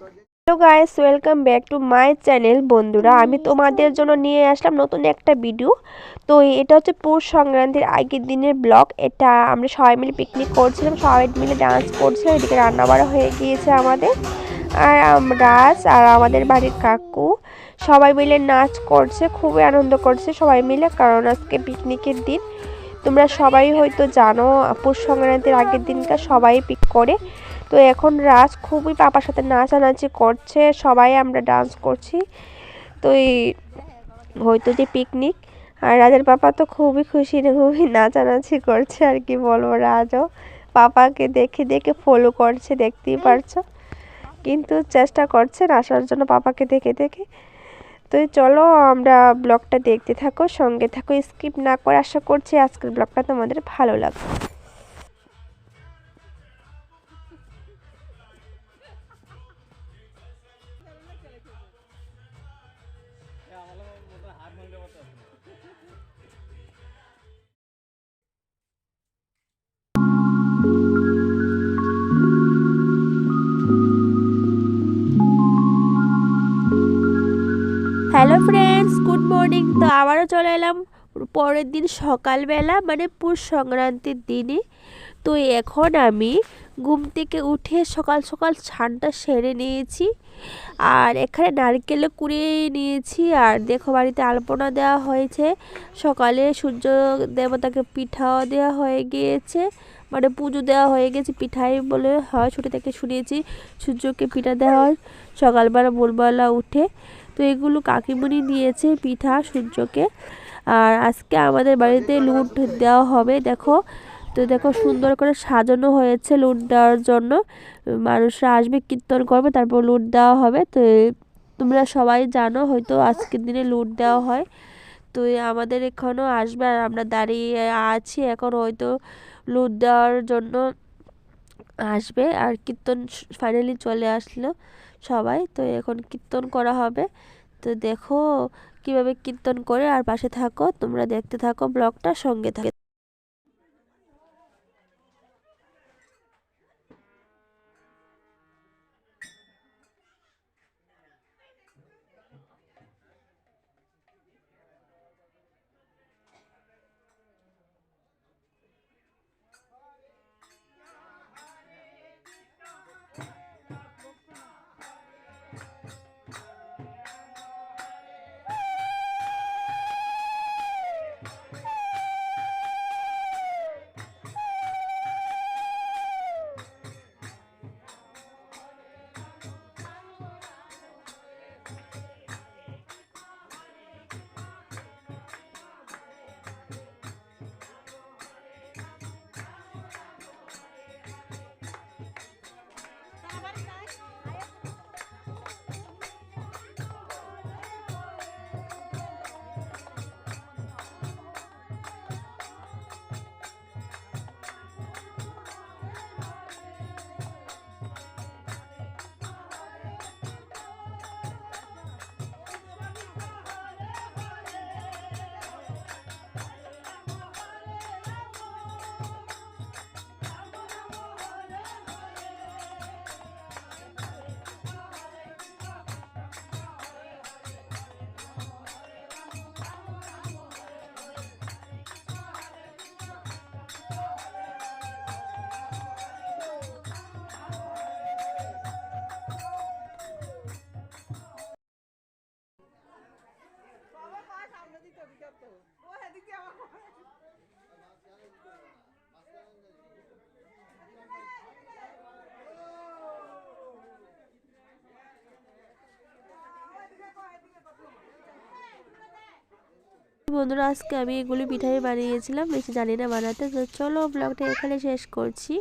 Hello guys welcome back to my channel বন্ধুরা। আমি তোমাদের জন্য নিয়ে আসলাম নতুন একটা ভিডিও তো এটা হচ্ছে পৌষ সংক্রান্তির আগের দিনের ব্লগ এটা আমরা সবাই মিলে পিকনিক করছিলাম, সবাই মিলে ডান্স করছিলাম। এদিকে রান্নাবাড়া হয়ে গিয়েছে আমাদের। আর রাজ আর আমাদের বাড়ির কাকু সবাই মিলে নাচ করছে, খুবই আনন্দ করছে সবাই মিলে, কারণ আজকে পিকনিকের দিন। তোমরা সবাই হয়তো জানো, পৌষ সংক্রান্তির আগের দিনকার সবাই পিক করে। তো এখন রাজ খুবই পাপার সাথে নাচানাচি করছে, সবাই আমরা ডান্স করছি। তো এই হয়তো যে পিকনিক আর রাজের পাপা তো খুবই খুশি খুবই নাচানাচি করছে আর কি বলব রাজও। পাপাকে দেখে দেখে ফলো করছে, দেখতেই পারছ। কিন্তু চেষ্টা করছেন আসার জন্য পাপাকে দেখে দেখে। তো চলো আমরা ব্লগটা দেখতে থাকো, সঙ্গে থাকো স্কিপ না করে আশা করছি আজকের ব্লগটা তোমাদের ভালো লাগবে। Hello friends, good morning. তো আবারও চলে এলাম পরের দিন সকালবেলা মানে পুষ সংক্রান্তির দিনে। তো এখন আমি ঘুম থেকে উঠে সকাল সকাল ছানটা সেরে নিয়েছি, আর এখানে নারকেলও কুড়িয়ে নিয়েছি, আর দেখো বাড়িতে আলপনা দেওয়া হয়েছে। সকালে সূর্য দেবতাকে পিঠাও দেওয়া হয়ে গিয়েছে মানে পুজো দেওয়া হয়ে গেছে পিঠাই বলে হয়, ছোটো থেকে শুনিয়েছি সূর্যকে পিঠা দেওয়া হয় সকালবেলা ভোরবেলা উঠে তো এগুলো কাকিমণি দিয়েছে পিঠা সূর্যকে। আর আজকে আমাদের বাড়িতে লুট দেওয়া হবে, দেখো। তো দেখো সুন্দর করে সাজানো হয়েছে লুট দেওয়ার জন্য। মানুষরা আসবে, কীর্তন করবে, তারপর লুট দেওয়া হবে। তো তোমরা সবাই জানো হয়তো আজকের দিনে লুট দেওয়া হয়। তো আমাদের এখানেও আসবে আর আমরা দাঁড়িয়ে আছি এখন হয়তো লুট দেওয়ার জন্য। আসবে আর কীর্তন ফাইনালি চলে আসলো সবাই। তো এখন কীর্তন করা হবে। তো দেখো কীভাবে কীর্তন করে আর পাশে থাকো। তোমরা দেখতে থাকো ব্লগটা, সঙ্গে থাকে বন্ধুরা, আজকে আমি এগুলি পিঠাই বানিয়েছিলাম, বেশি জানি না বানাতে। তো চলো ব্লগটা এখানে শেষ করছি।